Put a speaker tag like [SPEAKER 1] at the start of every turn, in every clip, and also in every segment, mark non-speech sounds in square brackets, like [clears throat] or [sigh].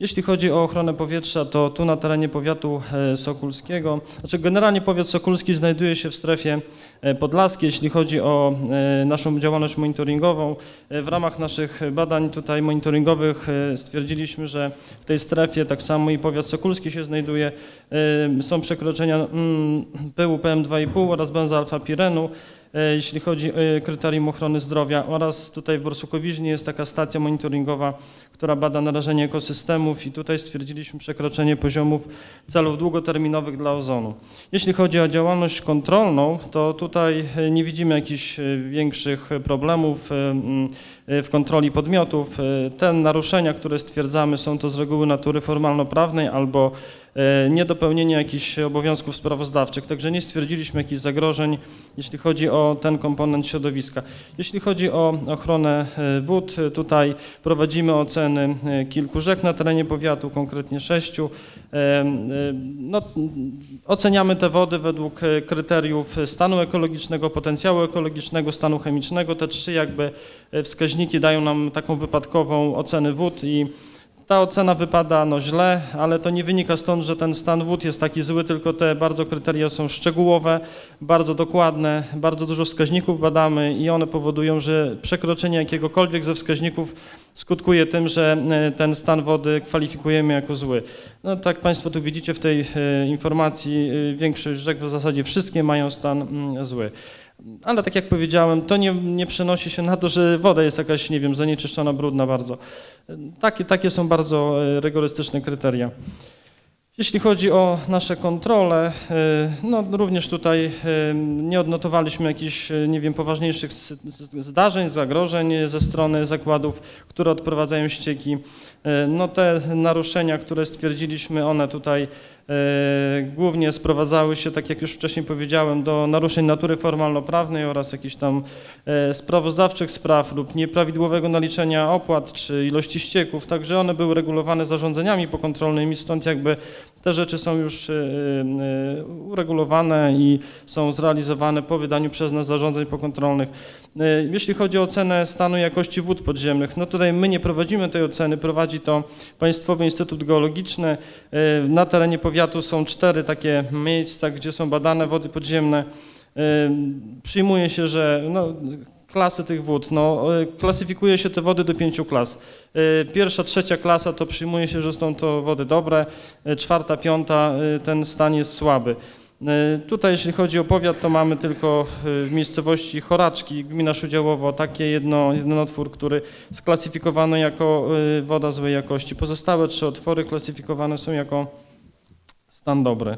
[SPEAKER 1] Jeśli chodzi o ochronę powietrza, to tu na terenie powiatu e, sokulskiego, znaczy generalnie powiat sokulski znajduje się w strefie e, podlaskiej, jeśli chodzi o e, naszą działalność monitoringową. W ramach naszych badań tutaj monitoringowych stwierdziliśmy, że w tej strefie tak samo i powiat sokulski się znajduje. Są przekroczenia mm, pyłu PM2,5 oraz benzoalfa-pirenu. E, jeśli chodzi o e, kryterium ochrony zdrowia oraz tutaj w Borsukowiźnie jest taka stacja monitoringowa, która bada narażenie ekosystemów i tutaj stwierdziliśmy przekroczenie poziomów celów długoterminowych dla ozonu. Jeśli chodzi o działalność kontrolną, to tutaj e, nie widzimy jakichś większych problemów w kontroli podmiotów. Te naruszenia, które stwierdzamy są to z reguły natury formalno-prawnej albo E, niedopełnienie jakichś obowiązków sprawozdawczych, także nie stwierdziliśmy jakichś zagrożeń, jeśli chodzi o ten komponent środowiska. Jeśli chodzi o ochronę e, wód, tutaj prowadzimy oceny e, kilku rzek na terenie powiatu, konkretnie sześciu. No, oceniamy te wody według kryteriów stanu ekologicznego, potencjału ekologicznego, stanu chemicznego. Te trzy jakby wskaźniki dają nam taką wypadkową ocenę wód i ta ocena wypada no źle, ale to nie wynika stąd, że ten stan wód jest taki zły, tylko te bardzo kryteria są szczegółowe, bardzo dokładne, bardzo dużo wskaźników badamy i one powodują, że przekroczenie jakiegokolwiek ze wskaźników skutkuje tym, że e, ten stan wody kwalifikujemy jako zły. No tak Państwo tu widzicie w tej e, informacji, e, większość rzek, w zasadzie wszystkie mają stan mm, zły. Ale tak jak powiedziałem, to nie, nie przenosi się na to, że woda jest jakaś, nie wiem, zanieczyszczona, brudna bardzo. Takie, takie są bardzo e, rygorystyczne kryteria. Jeśli chodzi o nasze kontrole, e, no również tutaj e, nie odnotowaliśmy jakichś, nie wiem, poważniejszych zdarzeń, zagrożeń ze strony zakładów, które odprowadzają ścieki. No te naruszenia, które stwierdziliśmy, one tutaj E, głównie sprowadzały się, tak jak już wcześniej powiedziałem, do naruszeń natury formalno-prawnej oraz jakichś tam e, sprawozdawczych spraw lub nieprawidłowego naliczenia opłat czy ilości ścieków, także one były regulowane zarządzeniami pokontrolnymi, stąd jakby te rzeczy są już e, uregulowane i są zrealizowane po wydaniu przez nas zarządzeń pokontrolnych. Jeśli chodzi o ocenę stanu jakości wód podziemnych, no tutaj my nie prowadzimy tej oceny, prowadzi to Państwowy Instytut Geologiczny na terenie powiatu są cztery takie miejsca, gdzie są badane wody podziemne. Przyjmuje się, że no, klasy tych wód, no, klasyfikuje się te wody do pięciu klas. Pierwsza, trzecia klasa to przyjmuje się, że są to wody dobre, czwarta, piąta ten stan jest słaby. Tutaj jeśli chodzi o powiat, to mamy tylko w miejscowości Choraczki, gmina Szudziałowo, takie jedno, jeden otwór, który sklasyfikowano jako woda złej jakości. Pozostałe trzy otwory klasyfikowane są jako stan dobry.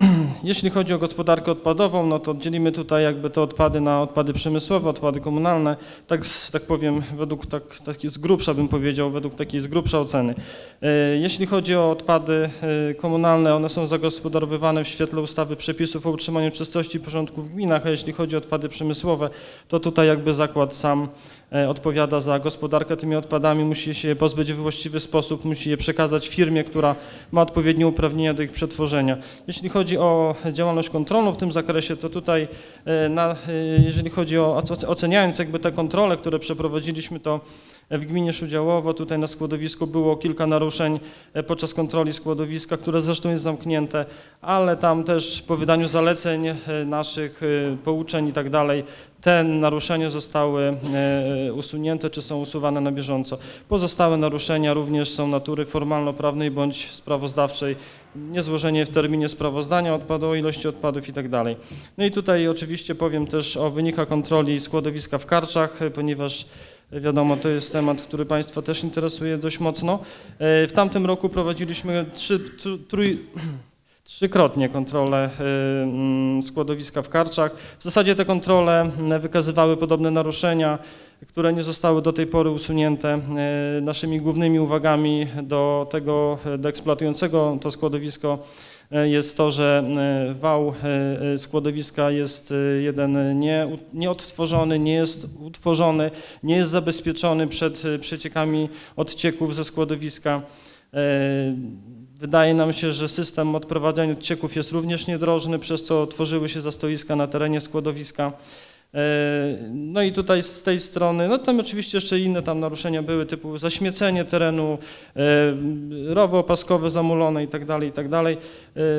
[SPEAKER 1] [clears throat] Jeśli chodzi o gospodarkę odpadową, no to dzielimy tutaj jakby te odpady na odpady przemysłowe, odpady komunalne, tak, tak powiem, według tak, takiej z grubsza bym powiedział, według takiej z grubsza oceny. E, jeśli chodzi o odpady e, komunalne, one są zagospodarowywane w świetle ustawy przepisów o utrzymaniu czystości i porządku w gminach, a jeśli chodzi o odpady przemysłowe, to tutaj jakby zakład sam odpowiada za gospodarkę tymi odpadami, musi się je pozbyć w właściwy sposób, musi je przekazać firmie, która ma odpowiednie uprawnienia do ich przetworzenia. Jeśli chodzi o działalność kontrolną w tym zakresie, to tutaj, e, na, e, jeżeli chodzi o oceniając jakby te kontrole, które przeprowadziliśmy, to w gminie Szudziałowo, tutaj na składowisku było kilka naruszeń podczas kontroli składowiska, które zresztą jest zamknięte, ale tam też po wydaniu zaleceń naszych, pouczeń i tak dalej, te naruszenia zostały e, usunięte czy są usuwane na bieżąco. Pozostałe naruszenia również są natury formalno-prawnej bądź sprawozdawczej, niezłożenie w terminie sprawozdania odpadu, o ilości odpadów itd. Tak no i tutaj oczywiście powiem też o wynikach kontroli składowiska w Karczach, ponieważ Wiadomo, to jest temat, który Państwa też interesuje dość mocno. E, w tamtym roku prowadziliśmy trzy, trój, [clears throat] trzykrotnie kontrolę y, mm, składowiska w Karczach. W zasadzie te kontrole y, wykazywały podobne naruszenia, które nie zostały do tej pory usunięte. Y, naszymi głównymi uwagami do tego, do eksploatującego to składowisko jest to, że wał składowiska jest jeden nie, nieodtworzony, nie jest utworzony, nie jest zabezpieczony przed przeciekami odcieków ze składowiska. Wydaje nam się, że system odprowadzania odcieków jest również niedrożny, przez co tworzyły się zastoiska na terenie składowiska. No i tutaj z tej strony, no tam oczywiście jeszcze inne tam naruszenia były, typu zaśmiecenie terenu, rowy opaskowe zamulone i tak dalej, i tak dalej.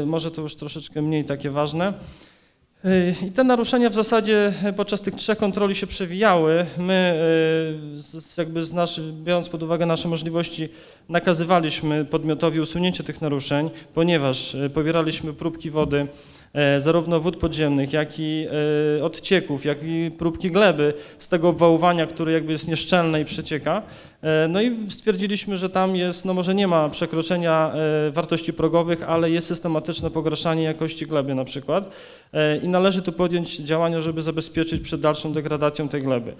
[SPEAKER 1] Może to już troszeczkę mniej takie ważne. I te naruszenia w zasadzie podczas tych trzech kontroli się przewijały. My, jakby z naszy, biorąc pod uwagę nasze możliwości, nakazywaliśmy podmiotowi usunięcie tych naruszeń, ponieważ pobieraliśmy próbki wody E, zarówno wód podziemnych, jak i e, odcieków, jak i próbki gleby z tego obwałowania, które jakby jest nieszczelne i przecieka. E, no i stwierdziliśmy, że tam jest, no może nie ma przekroczenia wartości progowych, ale jest systematyczne pogarszanie jakości gleby na przykład i należy tu podjąć działania, żeby zabezpieczyć przed dalszą degradacją tej gleby.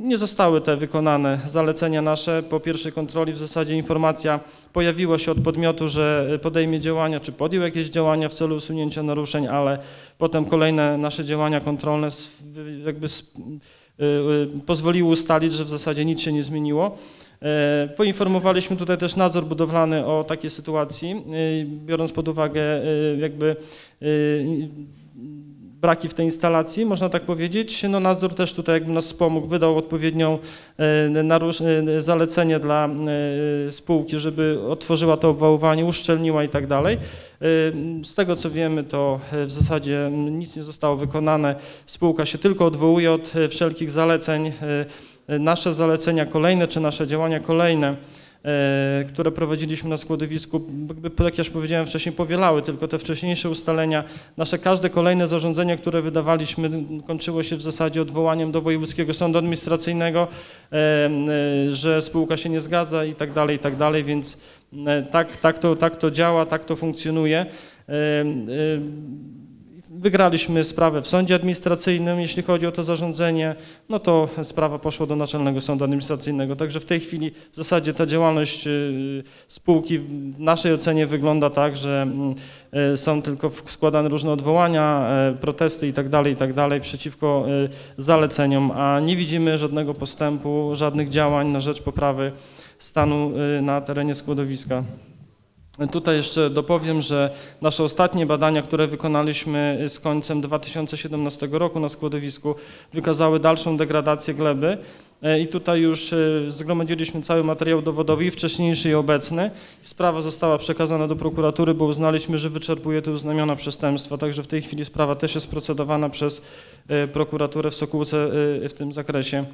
[SPEAKER 1] Nie zostały te wykonane zalecenia nasze. Po pierwszej kontroli w zasadzie informacja pojawiła się od podmiotu, że podejmie działania, czy podjął jakieś działania w celu usunięcia naruszeń, ale potem kolejne nasze działania kontrolne jakby pozwoliły ustalić, że w zasadzie nic się nie zmieniło. E, poinformowaliśmy tutaj też nadzór budowlany o takiej sytuacji, y, biorąc pod uwagę jakby braki w tej instalacji, można tak powiedzieć. No nadzór też tutaj jakby nas wspomógł, wydał odpowiednią e, e, zalecenie dla e, spółki, żeby otworzyła to obwałowanie, uszczelniła i tak dalej. Z tego co wiemy, to w zasadzie nic nie zostało wykonane. Spółka się tylko odwołuje od wszelkich zaleceń. Nasze zalecenia kolejne, czy nasze działania kolejne które prowadziliśmy na składowisku, jakby, tak jak już powiedziałem wcześniej, powielały tylko te wcześniejsze ustalenia. Nasze każde kolejne zarządzenie, które wydawaliśmy, kończyło się w zasadzie odwołaniem do Wojewódzkiego Sądu Administracyjnego, e, e, że spółka się nie zgadza i tak dalej, i tak dalej, więc tak, tak, to, tak to działa, tak to funkcjonuje. Wygraliśmy sprawę w sądzie administracyjnym, jeśli chodzi o to zarządzenie, no to sprawa poszła do Naczelnego Sądu Administracyjnego. Także w tej chwili w zasadzie ta działalność y, spółki w naszej ocenie wygląda tak, że mm, y, są tylko składane różne odwołania, y, protesty itd., tak itd. Tak przeciwko zaleceniom, a nie widzimy żadnego postępu, żadnych działań na rzecz poprawy stanu na terenie składowiska. Tutaj jeszcze dopowiem, że nasze ostatnie badania, które wykonaliśmy z końcem 2017 roku na składowisku, wykazały dalszą degradację gleby. E, I tutaj już e, zgromadziliśmy cały materiał dowodowy, wcześniejszy i obecny. Sprawa została przekazana do prokuratury, bo uznaliśmy, że wyczerpuje te uznamiona przestępstwa. Także w tej chwili sprawa też jest procedowana przez e, prokuraturę w Sokółce w tym zakresie.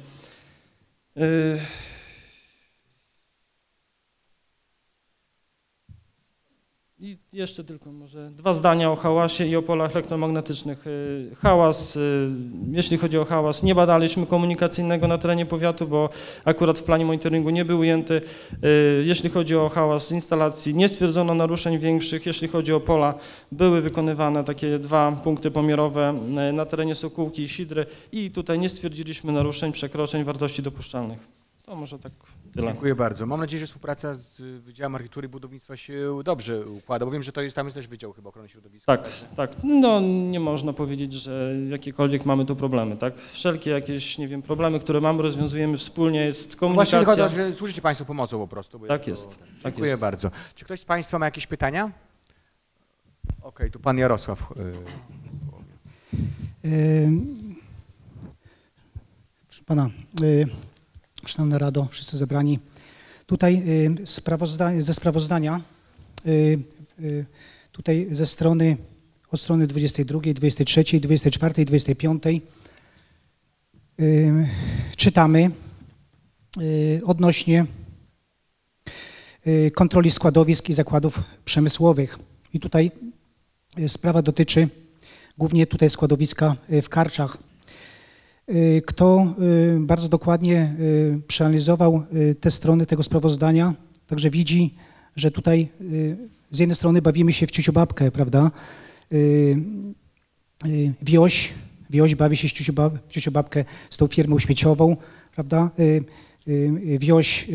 [SPEAKER 1] I jeszcze tylko może dwa zdania o hałasie i o polach elektromagnetycznych. Y, hałas, y, jeśli chodzi o hałas, nie badaliśmy komunikacyjnego na terenie powiatu, bo akurat w planie monitoringu nie był ujęty. Y, jeśli chodzi o hałas z instalacji, nie stwierdzono naruszeń większych. Jeśli chodzi o pola, były wykonywane takie dwa punkty pomiarowe na terenie Sokółki i Sidry i tutaj nie stwierdziliśmy naruszeń, przekroczeń wartości dopuszczalnych. To może tak tyle.
[SPEAKER 2] Dziękuję bardzo. Mam nadzieję, że współpraca z Wydziałem Architektury i Budownictwa się dobrze układa, bo wiem, że to jest, tam jest też Wydział chyba Ochrony Środowiska.
[SPEAKER 1] Tak, tak. No nie można powiedzieć, że jakiekolwiek mamy tu problemy, tak? Wszelkie jakieś, nie wiem, problemy, które mamy, rozwiązujemy wspólnie, jest komunikacja.
[SPEAKER 2] Właśnie chodzi, że służycie Państwu pomocą po prostu.
[SPEAKER 1] tak jest.
[SPEAKER 2] Tak
[SPEAKER 1] dziękuję
[SPEAKER 2] jest. bardzo. Czy ktoś z Państwa ma jakieś pytania? Okej, okay, tu Pan Jarosław. Yy.
[SPEAKER 3] Proszę Pana, yy Szanowna Rado, wszyscy zebrani. Tutaj y, sprawozda ze sprawozdania, y, y, tutaj ze strony, od strony 22, 23, 24 i 25 czytamy odnośnie kontroli składowisk i zakładów przemysłowych. I tutaj sprawa dotyczy głównie tutaj składowiska w Karczach. Y, kto y, bardzo dokładnie y, przeanalizował te strony tego sprawozdania, także widzi, że tutaj z jednej strony bawimy się w ciuciubabkę, prawda? Wioś, wioś bawi się w ciuciubabkę z tą firmą śmieciową, prawda? Wioś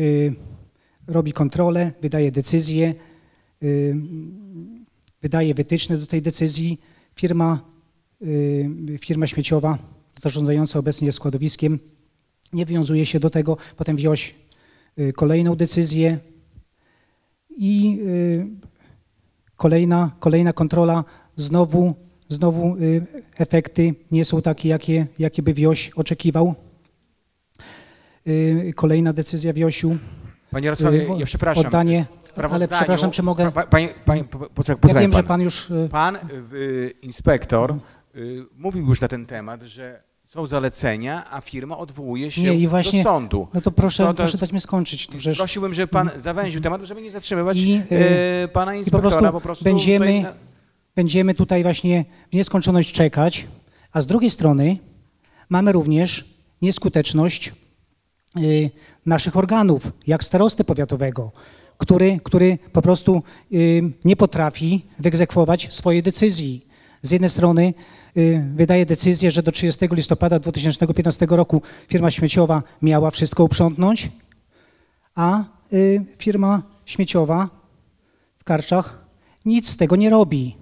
[SPEAKER 3] robi kontrolę, wydaje decyzje, wydaje wytyczne do tej decyzji. Firma, firma śmieciowa zarządzający obecnie składowiskiem nie wywiązuje się do tego, potem wziąć y, kolejną decyzję i y, kolejna, kolejna kontrola znowu, znowu y, efekty nie są takie, jakie, jakie by Wioś oczekiwał. Kolejna decyzja Wiosiu,
[SPEAKER 2] Panie Jarosławie, ja przepraszam.
[SPEAKER 3] oddanie, ale przepraszam, czy mogę,
[SPEAKER 2] Pa, panie, panie, po- poczekaj,
[SPEAKER 3] ja
[SPEAKER 2] posłuchaj
[SPEAKER 3] wiem, że
[SPEAKER 2] pan.
[SPEAKER 3] pan już,
[SPEAKER 2] Pan, inspektor, mówił już na ten temat, że są zalecenia, a firma odwołuje się
[SPEAKER 3] Nie, i właśnie-
[SPEAKER 2] do sądu.
[SPEAKER 3] no to proszę,
[SPEAKER 2] No to-
[SPEAKER 3] proszę dać mi skończyć. przecież-
[SPEAKER 2] Prosiłbym, żeby pan zawęził temat, żeby nie zatrzymywać
[SPEAKER 3] I,
[SPEAKER 2] y, pana inspektora.
[SPEAKER 3] prostu
[SPEAKER 2] po prostu
[SPEAKER 3] będziemy-
[SPEAKER 2] tutaj na-
[SPEAKER 3] będziemy tutaj właśnie w nieskończoność czekać, a z drugiej strony mamy również nieskuteczność y, naszych organów, jak starosty powiatowego, który, który po prostu y, nie potrafi wyegzekwować swojej decyzji. Z jednej strony y, wydaje decyzję, że do 30 listopada 2015 roku firma śmieciowa miała wszystko uprzątnąć, a y, firma śmieciowa w Karczach nic z tego nie robi.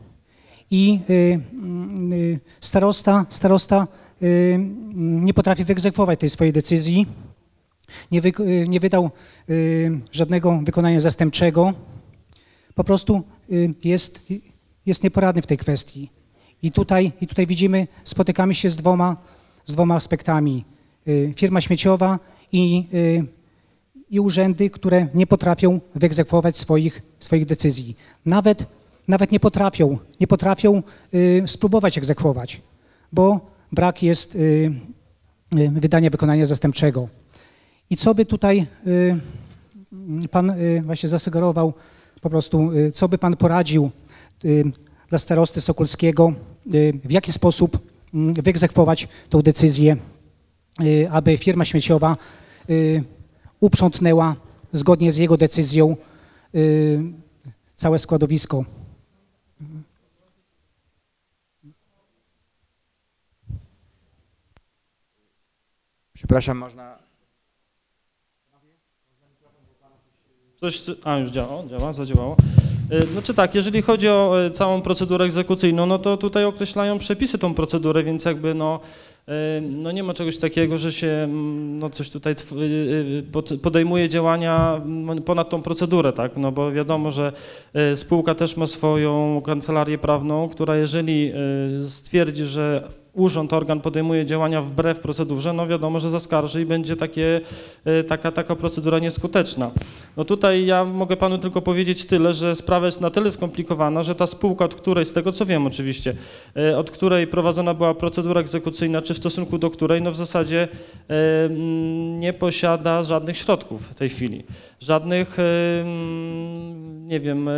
[SPEAKER 3] I y, mm, starosta, starosta mm, nie potrafi wyegzekwować tej swojej decyzji, nie, wy, nie wydał żadnego wykonania zastępczego, po prostu jest, jest nieporadny w tej kwestii. I tutaj, I tutaj widzimy, spotykamy się z dwoma, z dwoma aspektami. Y, Firma śmieciowa i, y, i urzędy, które nie potrafią wyegzekwować swoich, swoich decyzji. Nawet, nawet nie potrafią, nie potrafią y, spróbować egzekwować, bo brak jest wydania wykonania zastępczego. I co by tutaj pan właśnie zasugerował, po prostu, co by pan poradził dla starosty Sokolskiego, y, w jaki sposób mm, wyegzekwować tą decyzję, y, aby firma śmieciowa y, uprzątnęła zgodnie z jego decyzją całe składowisko.
[SPEAKER 2] Przepraszam, można...
[SPEAKER 1] Coś, a już działa, działa, zadziałało. Y, Znaczy tak, jeżeli chodzi o y, całą procedurę egzekucyjną, no to tutaj określają przepisy tą procedurę, więc jakby no, y, no nie ma czegoś takiego, że się mm, no coś tutaj podejmuje działania mm, ponad tą procedurę, tak? No bo wiadomo, że spółka też ma swoją kancelarię prawną, która jeżeli stwierdzi, że urząd, organ podejmuje działania wbrew procedurze, no wiadomo, że zaskarży i będzie takie, y, taka, taka procedura nieskuteczna. No tutaj ja mogę panu tylko powiedzieć tyle, że sprawa jest na tyle skomplikowana, że ta spółka, od której, z tego co wiem oczywiście, e, od której prowadzona była procedura egzekucyjna, czy w stosunku do której, no w zasadzie e, mm, nie posiada żadnych środków w tej chwili. Żadnych, e, mm, nie wiem, e,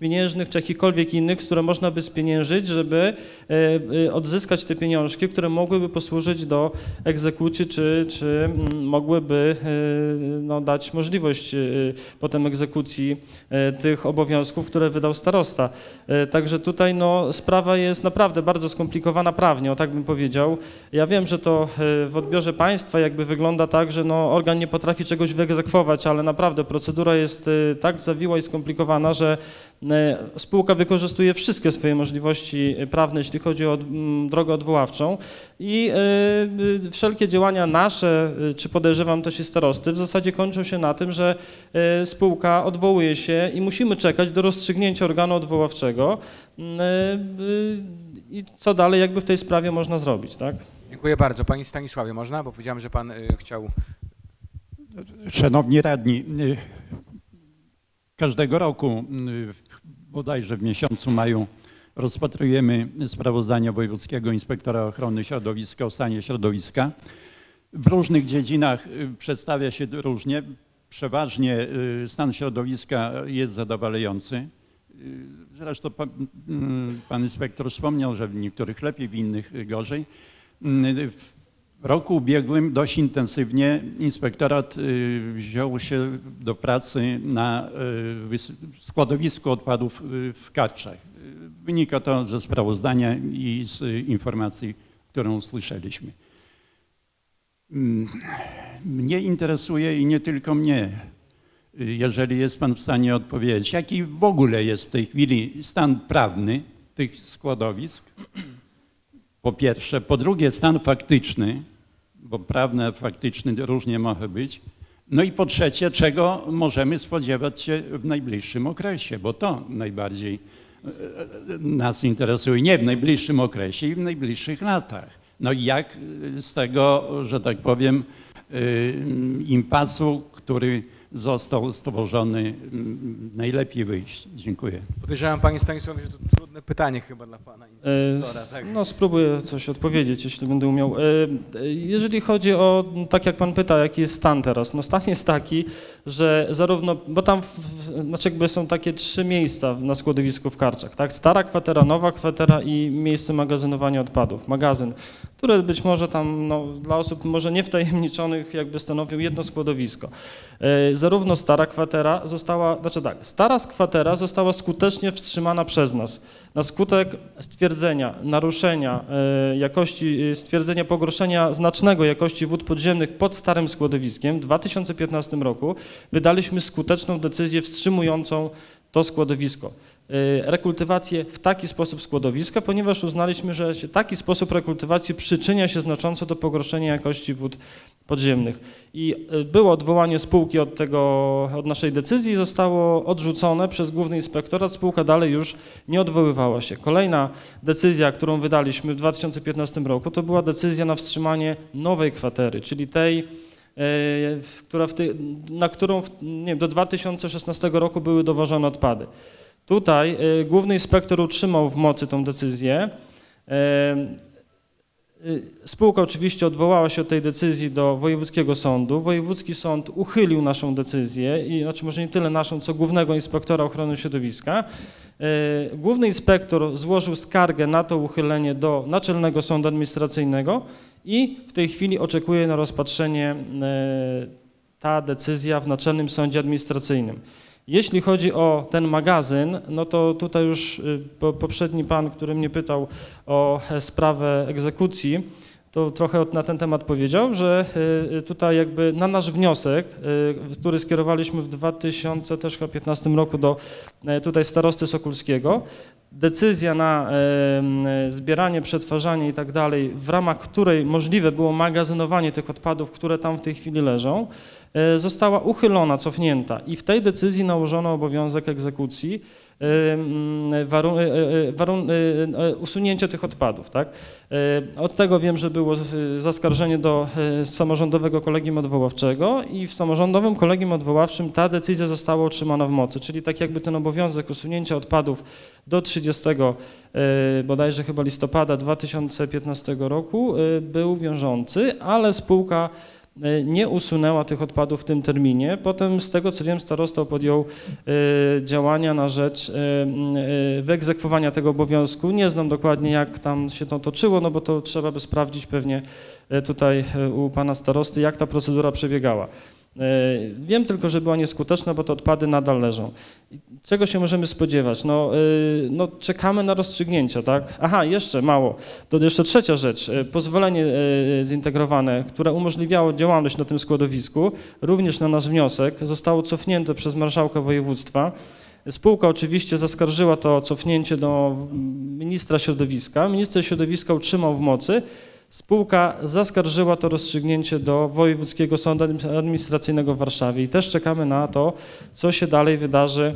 [SPEAKER 1] pieniężnych czy jakichkolwiek innych, które można by spieniężyć, żeby e, e, odzyskać te pieniążki, które mogłyby posłużyć do egzekucji, czy, czy mm, mogłyby e, no, dać możliwość e, potem egzekucji e, tych obowiązków, które wydał starosta. Także tutaj no, sprawa jest naprawdę bardzo skomplikowana prawnie, o tak bym powiedział. Ja wiem, że to w odbiorze państwa jakby wygląda tak, że no, organ nie potrafi czegoś wyegzekwować, ale naprawdę procedura jest tak zawiła i skomplikowana, że spółka wykorzystuje wszystkie swoje możliwości e, prawne, jeśli chodzi o mm, drogę odwoławczą i e, e, wszelkie działania nasze, e, czy podejrzewam też i starosty, w zasadzie kończą się na tym, że e, spółka odwołuje się i musimy czekać do rozstrzygnięcia organu odwoławczego mm, e, e, i co dalej jakby w tej sprawie można zrobić, tak?
[SPEAKER 2] Dziękuję bardzo. Panie Stanisławie, można? Bo powiedziałem, że pan y, chciał...
[SPEAKER 4] Szanowni radni, y, każdego roku y, bodajże w miesiącu maju rozpatrujemy sprawozdania Wojewódzkiego Inspektora Ochrony Środowiska o stanie środowiska. W różnych dziedzinach y, przedstawia się różnie. Przeważnie y, stan środowiska jest zadowalający. Y, Zresztą pan, pan inspektor wspomniał, że w niektórych lepiej, w innych gorzej. W roku ubiegłym dość intensywnie inspektorat y, wziął się do pracy na y, składowisku odpadów y, w Karczach. Wynika to ze sprawozdania i z informacji, którą usłyszeliśmy. Mm, Mnie interesuje i nie tylko mnie, jeżeli jest Pan w stanie odpowiedzieć, jaki w ogóle jest w tej chwili stan prawny tych składowisk, po pierwsze. Po drugie, stan faktyczny, bo prawny, faktyczny różnie może być. No i po trzecie, czego możemy spodziewać się w najbliższym okresie, bo to najbardziej e, nas interesuje nie w najbliższym okresie i w najbliższych latach. No i jak e, z tego, że tak powiem, e, impasu, który został stworzony, najlepiej wyjść? Dziękuję.
[SPEAKER 2] Podejrzewam, panie Stanisławie, że pytanie chyba dla pana
[SPEAKER 1] E.
[SPEAKER 2] Tak.
[SPEAKER 1] No spróbuję coś odpowiedzieć, jeśli będę umiał. E, Jeżeli chodzi o, tak jak pan pyta, jaki jest stan teraz, no stan jest taki, że zarówno, bo tam, w- znaczy jakby są takie trzy miejsca na składowisku w Karczach, tak? Stara kwatera, nowa kwatera i miejsce magazynowania odpadów, magazyn, które być może tam, no, dla osób może niewtajemniczonych jakby stanowił jedno składowisko. E, Zarówno stara kwatera została, znaczy tak, stara kwatera została skutecznie wstrzymana przez nas na skutek stwierdzenia naruszenia e, jakości, e, stwierdzenia pogorszenia znacznego jakości wód podziemnych pod starym składowiskiem w 2015 roku wydaliśmy skuteczną decyzję wstrzymującą to składowisko. E, Rekultywację w taki sposób składowiska, ponieważ uznaliśmy, że taki sposób rekultywacji przyczynia się znacząco do pogorszenia jakości wód podziemnych. I e, było odwołanie spółki od tego, od naszej decyzji, zostało odrzucone przez główny inspektorat. Spółka dalej już nie odwoływała się. Kolejna decyzja, którą wydaliśmy w 2015 roku, to była decyzja na wstrzymanie nowej kwatery, czyli tej, e, która tej, na którą w, nie wiem, do 2016 roku były dowożone odpady. Tutaj e, główny inspektor utrzymał w mocy tą decyzję. E, Y, Spółka oczywiście odwołała się od tej decyzji do wojewódzkiego sądu. Wojewódzki sąd uchylił naszą decyzję, i znaczy może nie tyle naszą, co głównego inspektora ochrony środowiska. Y, Główny inspektor złożył skargę na to uchylenie do Naczelnego Sądu Administracyjnego i w tej chwili oczekuje na rozpatrzenie y, ta decyzja w Naczelnym Sądzie Administracyjnym. Jeśli chodzi o ten magazyn, no to tutaj już y, po- poprzedni pan, który mnie pytał o e, sprawę egzekucji, to trochę na ten temat powiedział, że y, y, tutaj jakby na nasz wniosek, który skierowaliśmy w 2015 roku do e, tutaj starosty Sokulskiego, decyzja na e, zbieranie, przetwarzanie i tak dalej, w ramach której możliwe było magazynowanie tych odpadów, które tam w tej chwili leżą, została uchylona, cofnięta i w tej decyzji nałożono obowiązek egzekucji em, warun, e, e, warun, e, e, usunięcia tych odpadów. Tak? E, Od tego wiem, że było e, zaskarżenie do e, samorządowego kolegium odwoławczego i w samorządowym kolegium odwoławczym ta decyzja została utrzymana w mocy, czyli tak jakby ten obowiązek usunięcia odpadów do 30 e, bodajże chyba listopada 2015 roku e, był wiążący, ale spółka e, nie usunęła tych odpadów w tym terminie. Potem z tego co wiem starosta podjął e, działania na rzecz e, e, wyegzekwowania tego obowiązku. Nie znam dokładnie jak tam się to toczyło, no bo to trzeba by sprawdzić pewnie e, tutaj e, u pana starosty, jak ta procedura przebiegała. E, Wiem tylko, że była nieskuteczna, bo te odpady nadal leżą. Czego się możemy spodziewać? No, y, no czekamy na rozstrzygnięcia, tak? Aha, jeszcze mało. To jeszcze trzecia rzecz. Y, Pozwolenie zintegrowane, które umożliwiało działalność na tym składowisku, również na nasz wniosek, zostało cofnięte przez marszałka województwa. Spółka oczywiście zaskarżyła to cofnięcie do ministra środowiska. Minister środowiska utrzymał w mocy. Spółka zaskarżyła to rozstrzygnięcie do Wojewódzkiego Sądu Administracyjnego w Warszawie i też czekamy na to, co się dalej wydarzy y,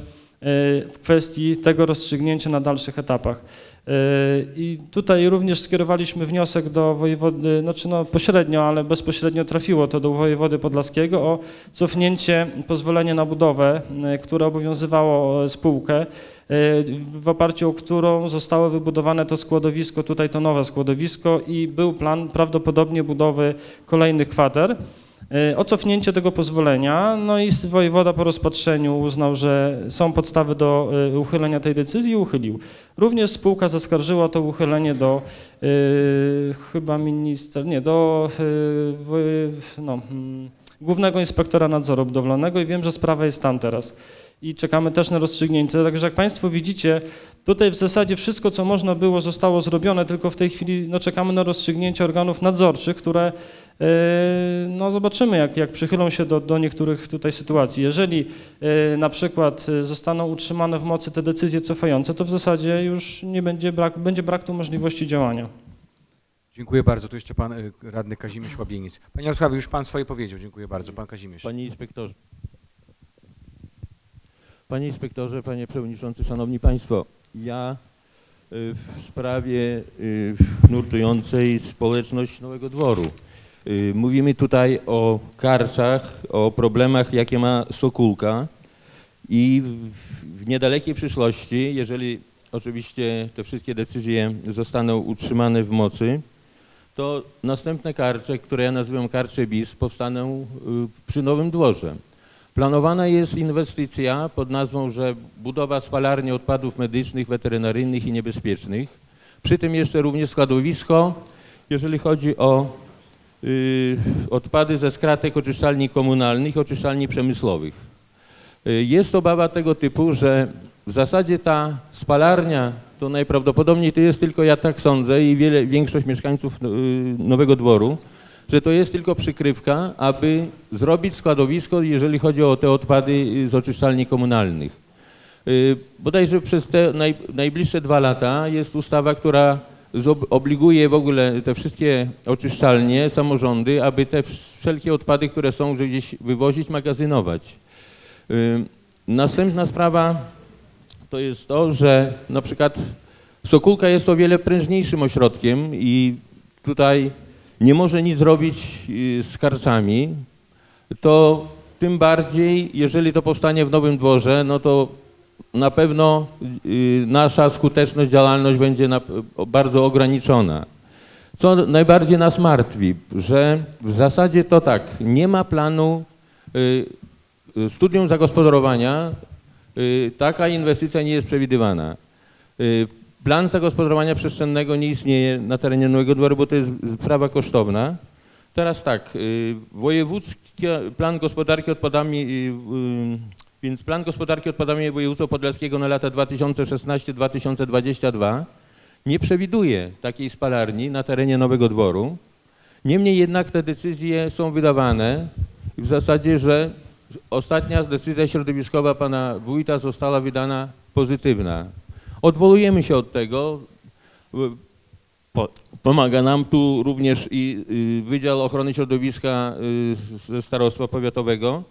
[SPEAKER 1] w kwestii tego rozstrzygnięcia na dalszych etapach. Y, I tutaj również skierowaliśmy wniosek do wojewody, znaczy no pośrednio, ale bezpośrednio trafiło to do wojewody podlaskiego o cofnięcie pozwolenia na budowę, y, które obowiązywało e, spółkę, w oparciu o którą zostało wybudowane to składowisko, tutaj to nowe składowisko i był plan prawdopodobnie budowy kolejnych kwater. E, O cofnięcie tego pozwolenia, no i wojewoda po rozpatrzeniu uznał, że są podstawy do e, uchylenia tej decyzji i uchylił. Również spółka zaskarżyła to uchylenie do e, chyba minister, nie, do no, mm, Głównego Inspektora Nadzoru Budowlanego i wiem, że sprawa jest tam teraz. I czekamy też na rozstrzygnięcie. Także jak Państwo widzicie, tutaj w zasadzie wszystko, co można było, zostało zrobione, tylko w tej chwili no, czekamy na rozstrzygnięcie organów nadzorczych, które e, no, zobaczymy, jak, jak przychylą się do, do niektórych tutaj sytuacji. Jeżeli e, na przykład e, zostaną utrzymane w mocy te decyzje cofające, to w zasadzie już nie będzie brak, będzie brak tu możliwości działania.
[SPEAKER 2] Dziękuję bardzo. Tu jeszcze pan radny Kazimierz Łabieniec. Panie Jarosławie, już pan swoje powiedział. Dziękuję bardzo. Pan Kazimierz.
[SPEAKER 5] Panie inspektorze. Panie inspektorze, panie przewodniczący, szanowni państwo. Ja y, w sprawie y, nurtującej społeczność Nowego Dworu. Y, Mówimy tutaj o karczach, o problemach, jakie ma Sokółka i w- niedalekiej przyszłości, jeżeli oczywiście te wszystkie decyzje zostaną utrzymane w mocy, to następne karcze, które ja nazywam karcze BIS, powstaną przy Nowym Dworze. Planowana jest inwestycja pod nazwą, że budowa spalarni odpadów medycznych, weterynaryjnych i niebezpiecznych. Przy tym jeszcze również składowisko, jeżeli chodzi o y, odpady ze skratek oczyszczalni komunalnych oczyszczalni przemysłowych. Y, Jest obawa tego typu, że w zasadzie ta spalarnia to najprawdopodobniej to jest tylko, ja tak sądzę i wiele, większość mieszkańców y, Nowego Dworu, że to jest tylko przykrywka, aby zrobić składowisko, jeżeli chodzi o te odpady y, z oczyszczalni komunalnych. Y, Bodajże przez te naj, najbliższe dwa lata jest ustawa, która obliguje w ogóle te wszystkie oczyszczalnie, samorządy, aby te wsz- wszelkie odpady, które są, gdzieś wywozić, magazynować. Y, Następna sprawa to jest to, że na przykład Sokółka jest o wiele prężniejszym ośrodkiem i tutaj nie może nic zrobić y, z karczami, to tym bardziej, jeżeli to powstanie w Nowym Dworze, no to na pewno y, nasza skuteczność, działalność będzie bardzo ograniczona. Co najbardziej nas martwi, że w zasadzie to tak, nie ma planu y, studium zagospodarowania, taka inwestycja nie jest przewidywana. Plan zagospodarowania przestrzennego nie istnieje na terenie Nowego Dworu, bo to jest sprawa kosztowna. Teraz tak, y, wojewódzki plan gospodarki odpadami, y, y, więc plan gospodarki odpadami województwa podlaskiego na lata 2016-2022 nie przewiduje takiej spalarni na terenie Nowego Dworu. Niemniej jednak te decyzje są wydawane w zasadzie, że ostatnia decyzja środowiskowa pana wójta została wydana pozytywna. Odwołujemy się od tego. Po, pomaga nam tu również i Wydział Ochrony Środowiska y, ze Starostwa Powiatowego.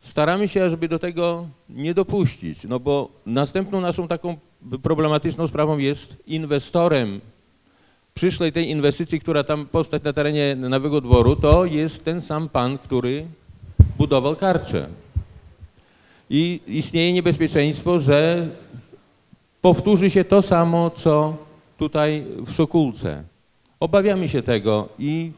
[SPEAKER 5] Staramy się, żeby do tego nie dopuścić, no bo następną naszą taką problematyczną sprawą jest inwestorem przyszłej tej inwestycji, która tam powstać na terenie Nowego Dworu, to jest ten sam pan, który budował karczę. I istnieje niebezpieczeństwo, że powtórzy się to samo, co tutaj w Sokółce. Obawiamy się tego i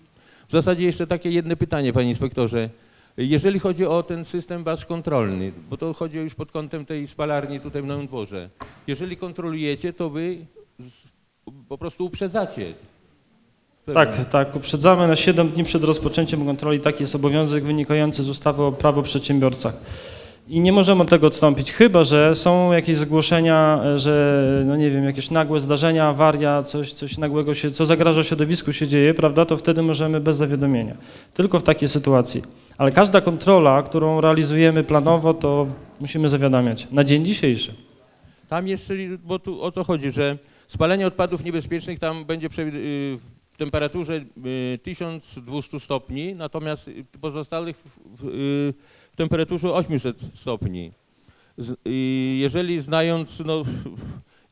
[SPEAKER 5] w zasadzie jeszcze takie jedno pytanie, panie inspektorze. Jeżeli chodzi o ten system baż kontrolny, bo to chodzi już pod kątem tej spalarni tutaj w Nowym Dworze. Jeżeli kontrolujecie, to wy po prostu uprzedzacie.
[SPEAKER 1] Tak, tak. Uprzedzamy na 7 dni przed rozpoczęciem kontroli. Taki jest obowiązek wynikający z ustawy o prawo przedsiębiorcach. I nie możemy tego odstąpić, chyba że są jakieś zgłoszenia, e, że no nie wiem, jakieś nagłe zdarzenia, awaria, coś, coś nagłego się, co zagraża środowisku się dzieje, prawda, to wtedy możemy bez zawiadomienia. Tylko w takiej sytuacji. Ale każda kontrola, którą realizujemy planowo, to musimy zawiadamiać. Na dzień dzisiejszy.
[SPEAKER 5] Tam jest, czyli- bo tu o to chodzi, że spalenie odpadów niebezpiecznych tam będzie y, w temperaturze y, 1200 stopni, natomiast y, pozostałych w, temperaturze 800 stopni. I jeżeli znając, no,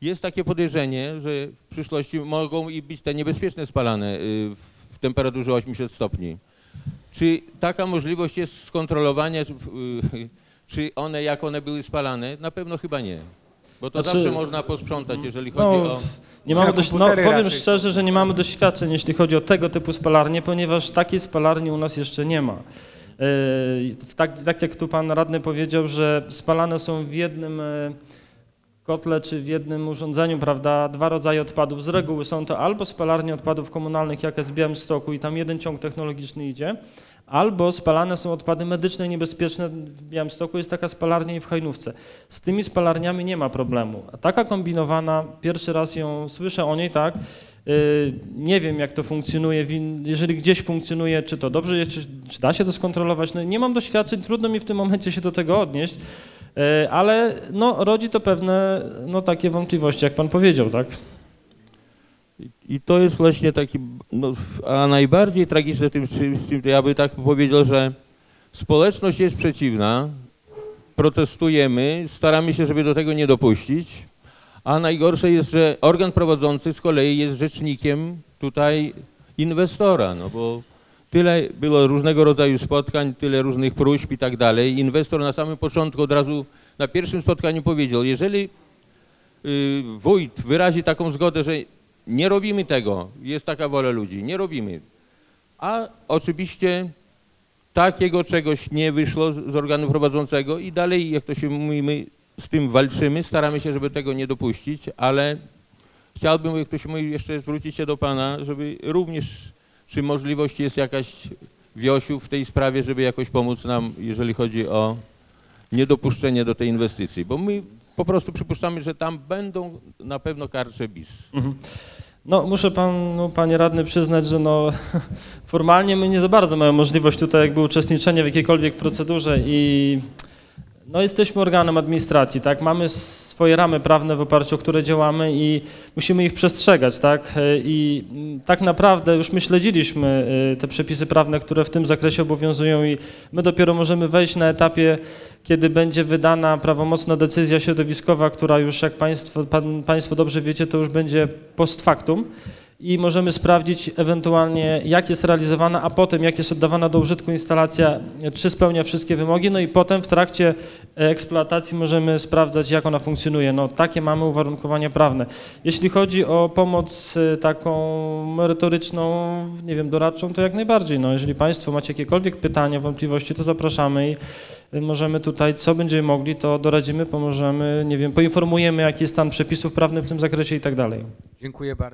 [SPEAKER 5] jest takie podejrzenie, że w przyszłości mogą i być te niebezpieczne spalane y, w temperaturze 800 stopni. Czy taka możliwość jest skontrolowania, czy, y, czy one, jak one były spalane? Na pewno chyba nie. Bo to
[SPEAKER 1] Znaczy-
[SPEAKER 5] zawsze można posprzątać, jeżeli chodzi
[SPEAKER 1] No,
[SPEAKER 5] o...
[SPEAKER 1] nie mamy dość, no, powiem szczerze,
[SPEAKER 2] są.
[SPEAKER 1] że nie mamy doświadczeń, jeśli chodzi o tego typu spalarnie, ponieważ takiej spalarni u nas jeszcze nie ma. Yy, Tak, tak jak tu pan radny powiedział, że spalane są w jednym e, kotle czy w jednym urządzeniu, prawda, dwa rodzaje odpadów. Z reguły są to albo spalarnie odpadów komunalnych, jak jest w Białymstoku i tam jeden ciąg technologiczny idzie, albo spalane są odpady medyczne niebezpieczne. W Białymstoku jest taka spalarnia i w Hajnówce. Z tymi spalarniami nie ma problemu. A taka kombinowana, pierwszy raz ją słyszę o niej, tak, nie wiem jak to funkcjonuje, jeżeli gdzieś funkcjonuje, czy to dobrze czy, czy da się to skontrolować, no nie mam doświadczeń, trudno mi w tym momencie się do tego odnieść, yy, ale no rodzi to pewne, no takie wątpliwości, jak pan powiedział, tak.
[SPEAKER 5] I to jest właśnie taki, no, a najbardziej tragiczne w tym, w tym, ja bym tak powiedział, że społeczność jest przeciwna, protestujemy, staramy się, żeby do tego nie dopuścić, A najgorsze jest, że organ prowadzący z kolei jest rzecznikiem tutaj inwestora, no bo tyle było różnego rodzaju spotkań, tyle różnych próśb i tak dalej. Inwestor na samym początku od razu na pierwszym spotkaniu powiedział, jeżeli y, wójt wyrazi taką zgodę, że nie robimy tego, jest taka wola ludzi, nie robimy. A oczywiście takiego czegoś nie wyszło z, organu prowadzącego i dalej, jak to się mówi, z tym walczymy, staramy się, żeby tego nie dopuścić, ale chciałbym, jak to się mówi, jeszcze zwrócić się do Pana, żeby również, czy możliwość jest jakaś Wiosiu w tej sprawie, żeby jakoś pomóc nam, jeżeli chodzi o niedopuszczenie do tej inwestycji, bo my po prostu przypuszczamy, że tam będą na pewno karcze bis.
[SPEAKER 1] Mhm. No, muszę panu, panie radny, przyznać, że no, [laughs] formalnie my nie za bardzo mamy możliwość tutaj jakby uczestniczenia w jakiejkolwiek procedurze i no, jesteśmy organem administracji, tak? Mamy swoje ramy prawne, w oparciu o które działamy i musimy ich przestrzegać, tak? I mm, tak naprawdę już my śledziliśmy y, te przepisy prawne, które w tym zakresie obowiązują i my dopiero możemy wejść na etapie, kiedy będzie wydana prawomocna decyzja środowiskowa, która już, jak państwo, pan, państwo dobrze wiecie, to już będzie post factum i możemy sprawdzić ewentualnie, jak jest realizowana, a potem jak jest oddawana do użytku instalacja, czy spełnia wszystkie wymogi, no i potem w trakcie eksploatacji możemy sprawdzać, jak ona funkcjonuje. No takie mamy uwarunkowania prawne. Jeśli chodzi o pomoc y, taką merytoryczną, nie wiem, doradczą, to jak najbardziej. No, jeżeli Państwo macie jakiekolwiek pytania, wątpliwości, to zapraszamy i y, możemy tutaj, co będziemy mogli, to doradzimy, pomożemy, nie wiem, poinformujemy, jaki jest stan przepisów prawnych w tym zakresie i tak dalej.
[SPEAKER 2] Dziękuję bardzo.